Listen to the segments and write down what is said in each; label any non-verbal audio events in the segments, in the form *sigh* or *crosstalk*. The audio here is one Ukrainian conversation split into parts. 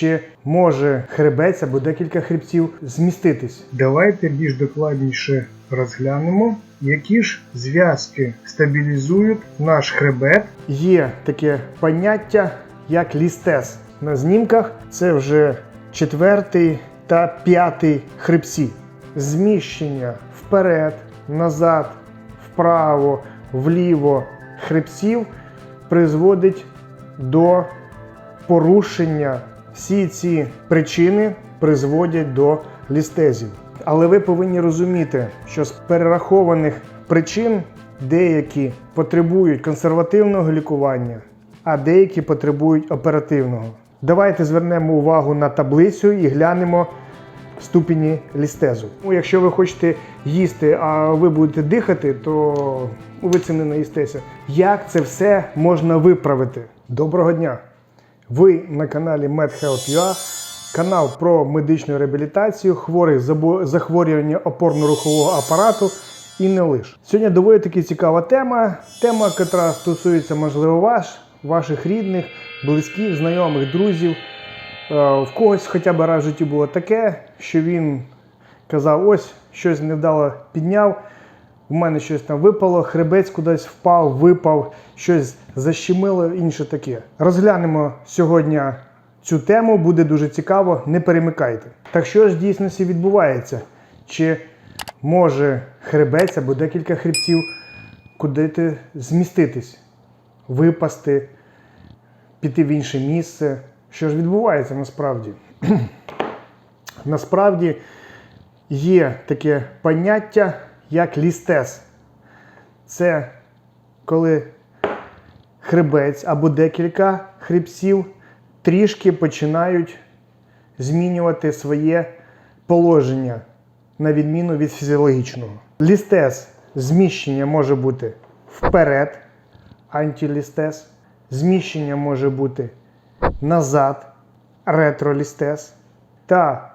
чи може хребець або декілька хребців зміститись. Давайте більш докладніше розглянемо, які ж зв'язки стабілізують наш хребет. Є таке поняття, як лістез. На знімках це вже четвертий та п'ятий хребці. Зміщення вперед, назад, вправо, вліво хребців призводить до порушення. Всі ці причини призводять до лістезів. Але ви повинні розуміти, що з перерахованих причин деякі потребують консервативного лікування, а деякі потребують оперативного. Давайте звернемо увагу на таблицю і глянемо ступені лістезу. Ну, якщо ви хочете їсти, а ви будете дихати, то ви цим не наїстеся. Як це все можна виправити? Доброго дня! Ви на каналі MedHealth.ua, канал про медичну реабілітацію хворих захворювання опорно-рухового апарату і не лише. Сьогодні доволі таки цікава тема. Тема, яка стосується, можливо, ваш, ваших рідних, близьких, знайомих, друзів. Е, В когось хоча б раз в житті було таке, що він казав: ось щось невдало підняв. У мене щось там випало, хребець кудись впав, випав, щось защемило, інше таке. Розглянемо сьогодні цю тему, буде дуже цікаво, не перемикайте. Так що ж в дійсності відбувається? Чи може хребець або декілька хребців куди зміститись, випасти, піти в інше місце? Що ж відбувається насправді? *clears throat* насправді є таке поняття, як лістез. Це коли хребець або декілька хребців трішки починають змінювати своє положення на відміну від фізіологічного. Лістез зміщення може бути вперед, антилістез, зміщення може бути назад, ретролістез, та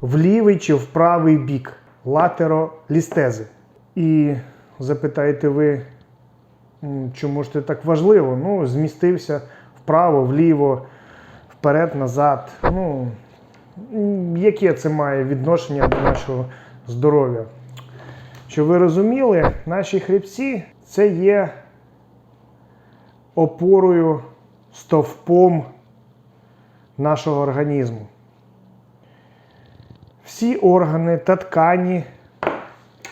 в лівий чи в правий бік латеролістези. І запитаєте ви, чому ж це так важливо? Ну, змістився вправо, вліво, вперед, назад. Ну, яке це має відношення до нашого здоров'я? Щоб ви розуміли, наші хребці це є опорою, стовпом нашого організму. Всі органи та ткані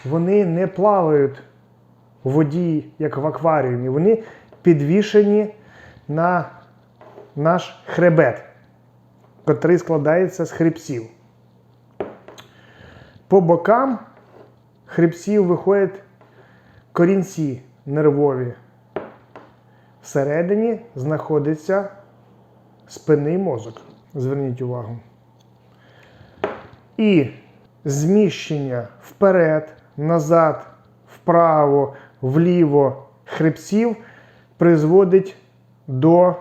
вони не плавають у воді, як в акваріумі. Вони підвішені на наш хребет, котрий складається з хребців. По бокам хребців виходять корінці нервові. Всередині знаходиться спинний мозок. Зверніть увагу. І зміщення вперед, назад, вправо, вліво хребців призводить до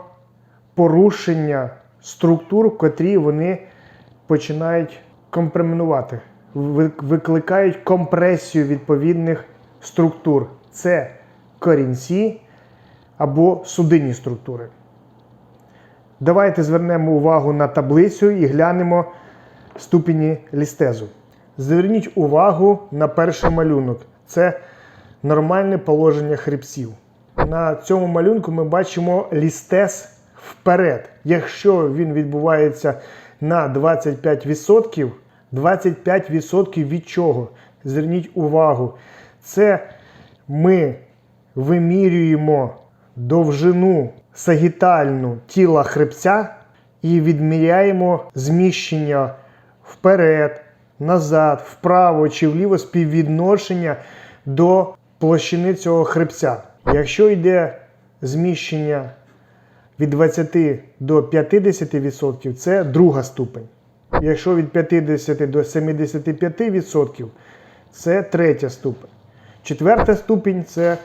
порушення структур, котрі вони починають компременувати, викликають компресію відповідних структур. Це корінці або судинні структури. Давайте звернемо увагу на таблицю і глянемо ступені лістезу. Зверніть увагу на перший малюнок. Це нормальне положення хребців. На цьому малюнку ми бачимо лістез вперед. Якщо він відбувається на 25%, 25% від чого? Зверніть увагу. Це ми вимірюємо довжину сагітальну тіла хребця і відміряємо зміщення вперед, назад, вправо чи вліво співвідношення до площини цього хребця. Якщо йде зміщення від 20 до 50%, це друга ступень. Якщо від 50 до 75%, це третя ступень. Четверта ступінь це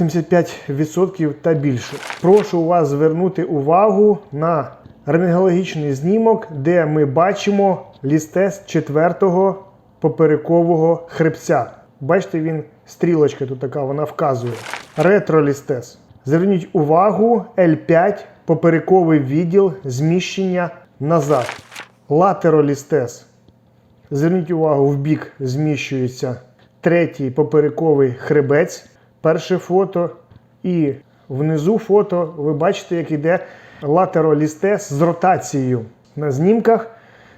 75% та більше. Прошу вас звернути увагу на рентгенологічний знімок, де ми бачимо лістез четвертого поперекового хребця. Бачите, він стрілочка тут така, вона вказує. Ретролістез. Зверніть увагу, L5 поперековий відділ зміщення назад. латеролістез. Зверніть увагу, в бік зміщується третій поперековий хребець. Перше фото. І внизу фото ви бачите, як йде латеролістез з ротацією. На знімках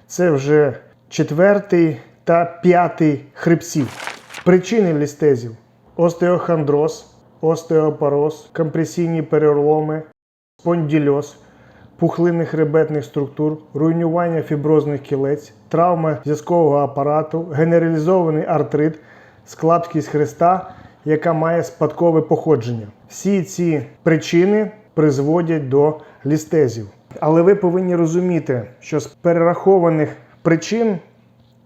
це вже четвертий та п'ятий хребці. Причини лістезів: остеохондроз, остеопороз, компресійні переломи, спондільоз, пухлини хребетних структур, руйнування фіброзних кілець, травма зв'язкового апарату, генералізований артрит, складкість хреста, яка має спадкове походження. Всі ці причини призводять до лістезів. Але ви повинні розуміти, що з перерахованих причин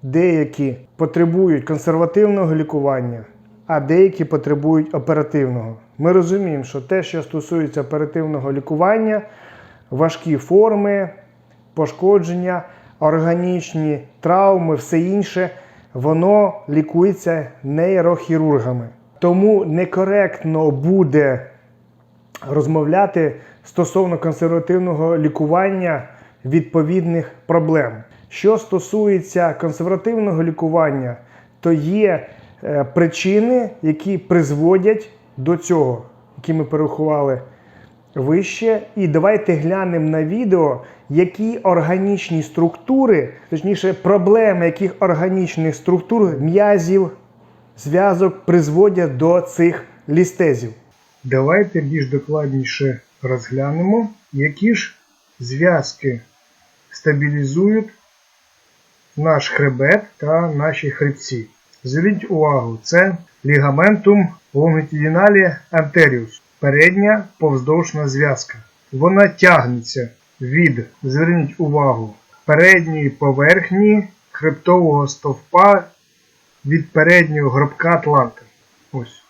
деякі потребують консервативного лікування, а деякі потребують оперативного. Ми розуміємо, що те, що стосується оперативного лікування, важкі форми, пошкодження, органічні травми, все інше, воно лікується нейрохірургами. Тому некоректно буде розмовляти стосовно консервативного лікування відповідних проблем. Що стосується консервативного лікування, то є е, причини, які призводять до цього, які ми перерахували вище. І давайте глянемо на відео, які органічні структури, точніше, проблеми яких органічних структур м'язів, зв'язок призводять до цих лістезів. Давайте більш докладніше розглянемо, які ж зв'язки стабілізують наш хребет та наші хребці. Зверніть увагу, це лігаментум longitudinale anterius, передня повздовжна зв'язка. Вона тягнеться від, зверніть увагу, передньої поверхні хребтового стовпа від переднього гробка атланта. Ось.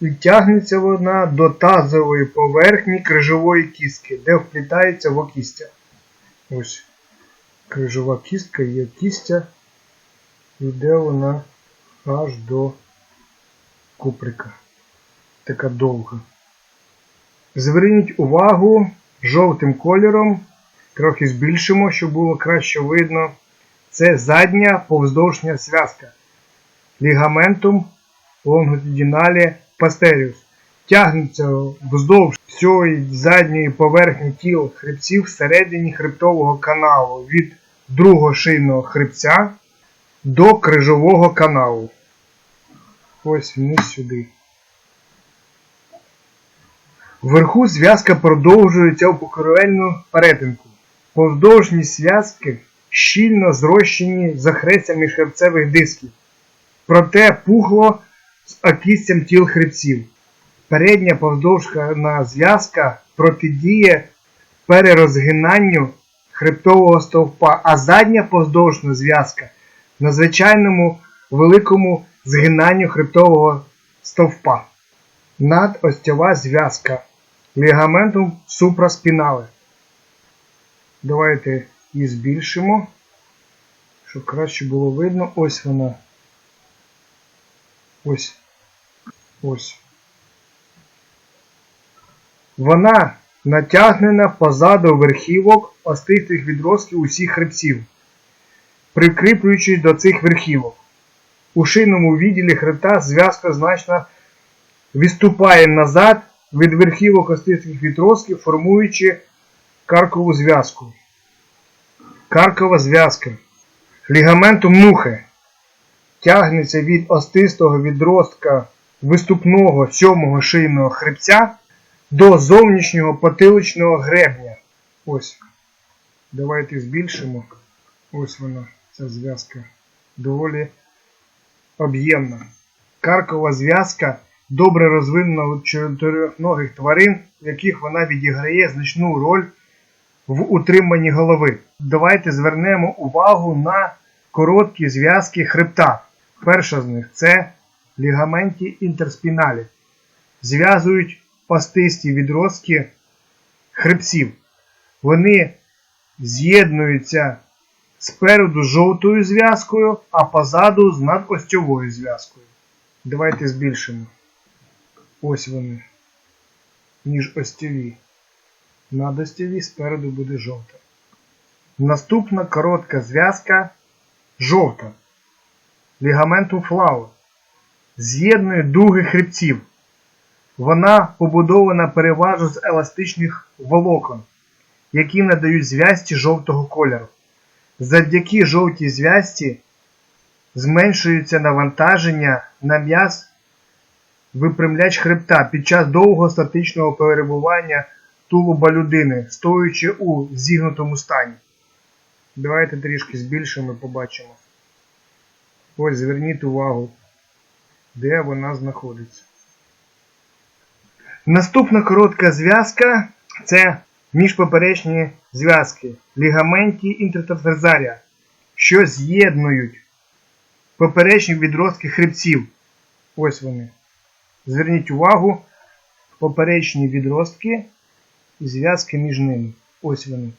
І тягнеться вона до тазової поверхні крижової кістки, де вплітається в окістя. Ось. Крижова кістка є кістя, йде вона аж до куприка. Така довга. Зверніть увагу жовтим кольором, трохи збільшимо, щоб було краще видно. Це задня повздовжня зв'язка. Лігаментум longitudinale posterius. Тягнеться вздовж всієї задньої поверхні тіл хребців всередині хребтового каналу від другого шийного хребця до крижового каналу. Ось вниз сюди. Вверху зв'язка продовжується у покровельну перетинку. Повздовжні зв'язки щільно зрощені захрестями хребцевих дисків. Проте пухло з окістям тіл хребців. Передня повздовжна зв'язка протидіє перерозгинанню хребтового стовпа, а задня повздовжна зв'язка надзвичайному великому згинанню хребтового стовпа. Надостьова зв'язка лігаментум супраспінале. Давайте її збільшимо, щоб краще було видно. Ось вона. Ось. Ось. Вона натягнена позаду верхівок остистих відростків усіх хребців, прикріплюючись до цих верхівок. У шийному відділі хребта зв'язка значно відступає назад від верхівок остистих відростків, формуючи каркову зв'язку. Каркова зв'язка. Лігаментум мухи тягнеться від остистого відростка виступного сьомого шийного хребця до зовнішнього потиличного гребня. Ось. Давайте збільшимо. Ось вона, ця зв'язка. Доволі об'ємна. Каркова зв'язка добре розвинена у чотирьохногих тварин, в яких вона відіграє значну роль в утриманні голови. Давайте звернемо увагу на короткі зв'язки хребта. Перша з них це лігаменті інтерспіналі. Зв'язують пастисті відростки хребців. Вони з'єднуються спереду з жовтою зв'язкою, а позаду з надостьовою зв'язкою. Давайте збільшимо. Ось вони. Ніж остьові. Надостьові спереду буде жовта. Наступна коротка зв'язка жовта. Лігаментум флау. З'єднує дуги хребців. Вона побудована переважно з еластичних волокон, які надають зв'язці жовтого кольору. Завдяки жовтій зв'язці зменшується навантаження на м'яз випрямляч хребта під час довгого статичного перебування тулуба людини, стоячи у зігнутому стані. Давайте трішки збільшимо і побачимо. Ось зверніть увагу, де вона знаходиться. Наступна коротка зв'язка це міжпоперечні зв'язки лігаменті інтертаферзарія, що з'єднують поперечні відростки хребців. Ось вони. Зверніть увагу, поперечні відростки і зв'язки між ними. Ось вони.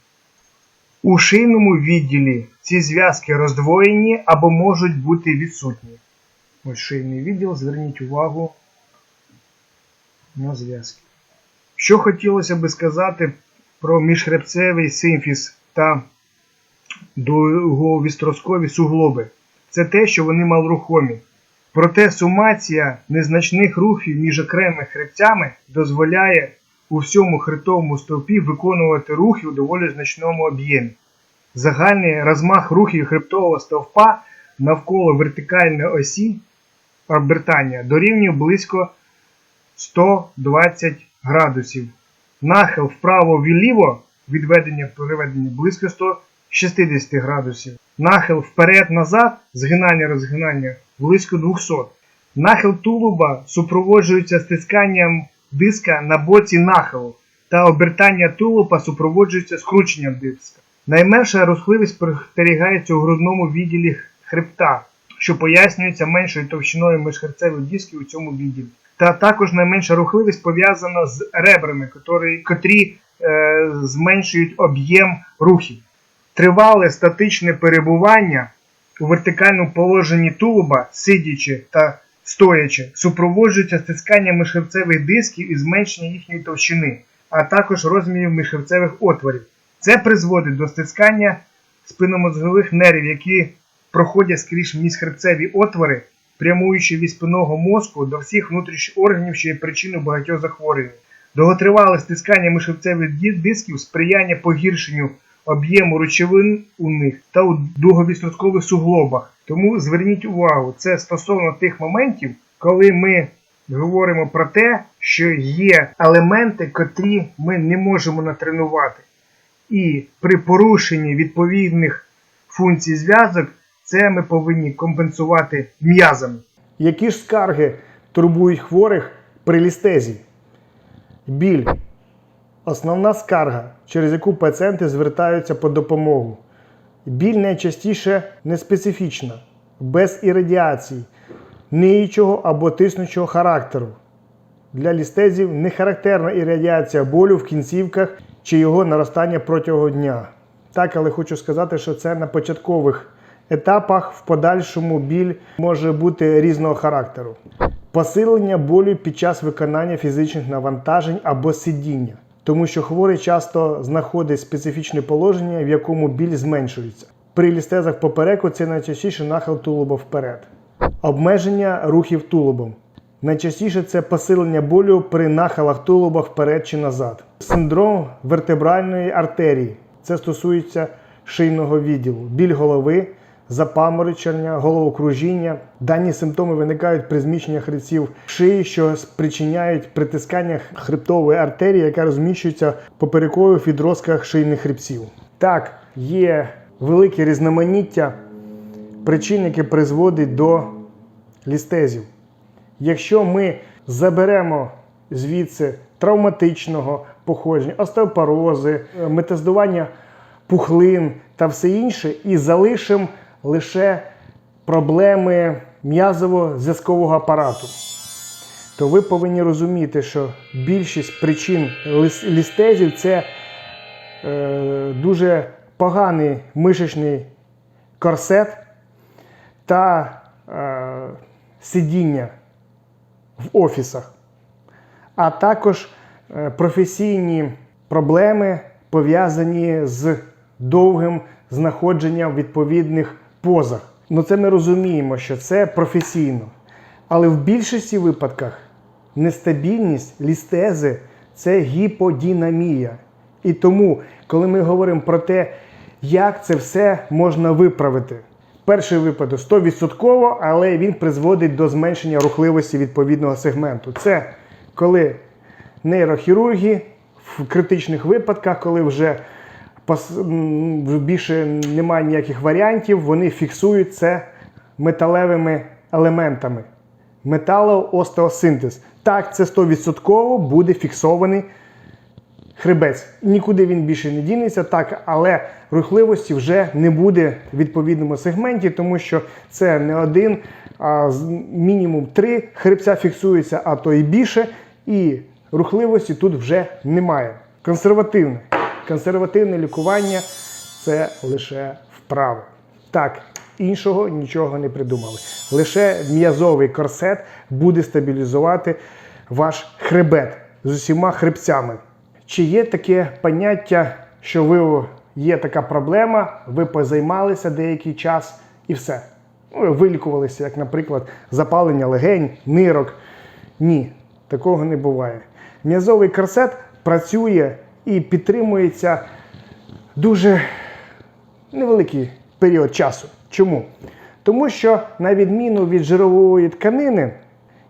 У шийному відділі ці зв'язки роздвоєні або можуть бути відсутні. Ось шийний відділ, зверніть увагу на зв'язки. Що хотілося би сказати про міжхребцевий симфіз та довговістроскові суглоби. Це те, що вони малорухомі. Проте сумація незначних рухів між окремими хребцями дозволяє у всьому хребтовому стовпі виконувати рухи у доволі значному об'ємі. Загальний розмах рухів хребтового стовпа навколо вертикальної осі обертання дорівнює близько 120 градусів. Нахил вправо-вліво відведення переведення близько 160 градусів. Нахил вперед-назад, згинання-розгинання близько 200. Нахил тулуба супроводжується стисканням диска на боці нахилу, та обертання тулуба супроводжується скрученням диска. Найменша рухливість спостерігається у грудному відділі хребта, що пояснюється меншою товщиною міжхребцевих дисків у цьому відділі. Та також найменша рухливість пов'язана з ребрами, котрі, котрі е, зменшують об'єм рухів. Тривале статичне перебування у вертикальному положенні тулуба, сидячи та стоячи, супроводжується стисканням міжхребцевих дисків і зменшення їхньої товщини, а також розмірів міжхребцевих отворів. Це призводить до стискання спиномозгових нервів, які проходять скрізь міжхребцеві отвори, прямуючи від спинного мозку до всіх внутрішніх органів, що є причиною багатьох захворювань. Довготривале стискання міжхребцевих ді- дисків сприяння погіршенню об'єму речовин у них та у дуговістроскових суглобах. Тому зверніть увагу, це стосовно тих моментів, коли ми говоримо про те, що є елементи, котрі ми не можемо натренувати. І при порушенні відповідних функцій зв'язок це ми повинні компенсувати м'язами. Які ж скарги турбують хворих при лістезі? Біль. Основна скарга, через яку пацієнти звертаються по допомогу. Біль найчастіше неспецифічна, без іррадіації, ниючого або тиснучого характеру. Для лістезів не характерна іррадіація болю в кінцівках чи його наростання протягом дня. Так, але хочу сказати, що це на початкових етапах, в подальшому біль може бути різного характеру. Посилення болю під час виконання фізичних навантажень або сидіння, тому що хворий часто знаходить специфічне положення, в якому біль зменшується. При лістезах попереку це найчастіше нахил тулуба вперед. Обмеження рухів тулубом. Найчастіше це посилення болю при нахилах тулуба вперед чи назад. Синдром вертебральної артерії. Це стосується шийного відділу, біль голови, запаморочення, головокружіння. Дані симптоми виникають при зміщенні хребців шиї, що спричиняють притискання хребтової артерії, яка розміщується поперекових відростках шийних хребців. Так, є велике різноманіття причин, які призводять до лістезів. Якщо ми заберемо звідси травматичного походження, остеопорози, е, метаздування пухлин та все інше, і залишимо лише проблеми м'язово-зв'язкового апарату, то ви повинні розуміти, що більшість причин лістезів це е, дуже поганий мишечний корсет та е, сидіння в офісах, а також е, професійні проблеми пов'язані з довгим знаходженням відповідних позах. Ну це ми розуміємо, що це професійно. Але в більшості випадках нестабільність лістези це гіподінамія. І тому, коли ми говоримо про те, як це все можна виправити, перший випадок 100%, але він призводить до зменшення рухливості відповідного сегменту. Це коли нейрохірурги в критичних випадках, коли вже більше немає ніяких варіантів, вони фіксують це металевими елементами. Металоостеосинтез. Так, це 100% буде фіксований хребець. Нікуди він більше не дінеться, так, але рухливості вже не буде в відповідному сегменті, тому що це не один, а мінімум три хребця фіксується, а то і більше, і рухливості тут вже немає. Консервативне. Консервативне лікування це лише вправи. Так, іншого нічого не придумали. Лише м'язовий корсет буде стабілізувати ваш хребет з усіма хребцями. Чи є таке поняття, що ви є така проблема, ви позаймалися деякий час і все? Ну, вилікувалися, як, наприклад, запалення легень, нирок. Ні, такого не буває. М'язовий корсет працює і підтримується дуже невеликий період часу. Чому? Тому що, на відміну від жирової тканини,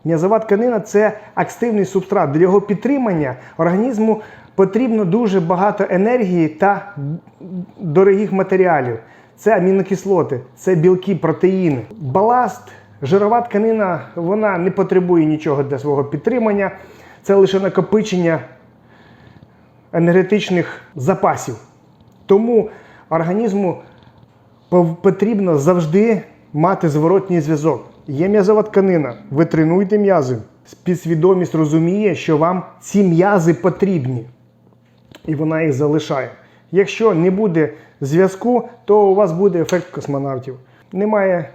м'язова тканина це активний субстрат. Для його підтримання організму потрібно дуже багато енергії та дорогих матеріалів. Це амінокислоти, це білки, протеїни. Баласт, жирова тканина, вона не потребує нічого для свого підтримання. Це лише накопичення енергетичних запасів. Тому організму потрібно завжди мати зворотній зв'язок. Є м'язова тканина, ви тренуєте м'язи. Підсвідомість розуміє, що вам ці м'язи потрібні, і вона їх залишає. Якщо не буде зв'язку, то у вас буде ефект космонавтів. Немає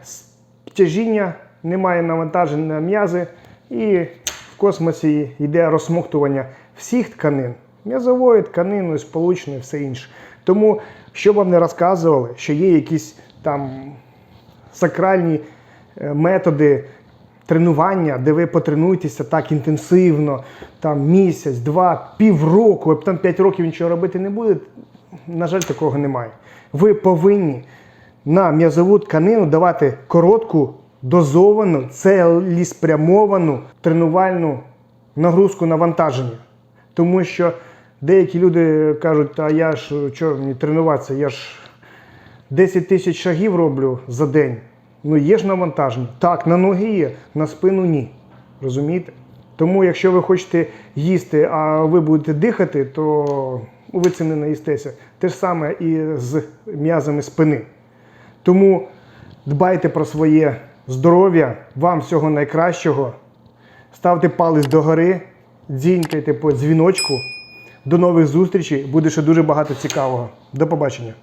тяжіння, немає навантаження на м'язи, і в космосі йде розсмоктування всіх тканин, м'язової тканини, сполучної, все інше. Тому, що вам не розказували, що є якісь там сакральні е, методи тренування, де ви потренуєтеся так інтенсивно, там місяць, два, півроку, там п'ять років нічого робити не буде. На жаль, такого немає. Ви повинні на м'язову тканину давати коротку, дозовану, цілеспрямовану тренувальну нагрузку навантаження. Тому що деякі люди кажуть, а я ж що мені тренуватися, я ж 10 тисяч шагів роблю за день. Ну є ж навантаження. Так, на ноги є, на спину ні. Розумієте? Тому, якщо ви хочете їсти, а ви будете дихати, то ви цим не наїстеся. Те ж саме і з м'язами спини. Тому дбайте про своє здоров'я, вам всього найкращого. Ставте палець догори, дзінькайте по дзвіночку. До нових зустрічей, буде ще дуже багато цікавого. До побачення.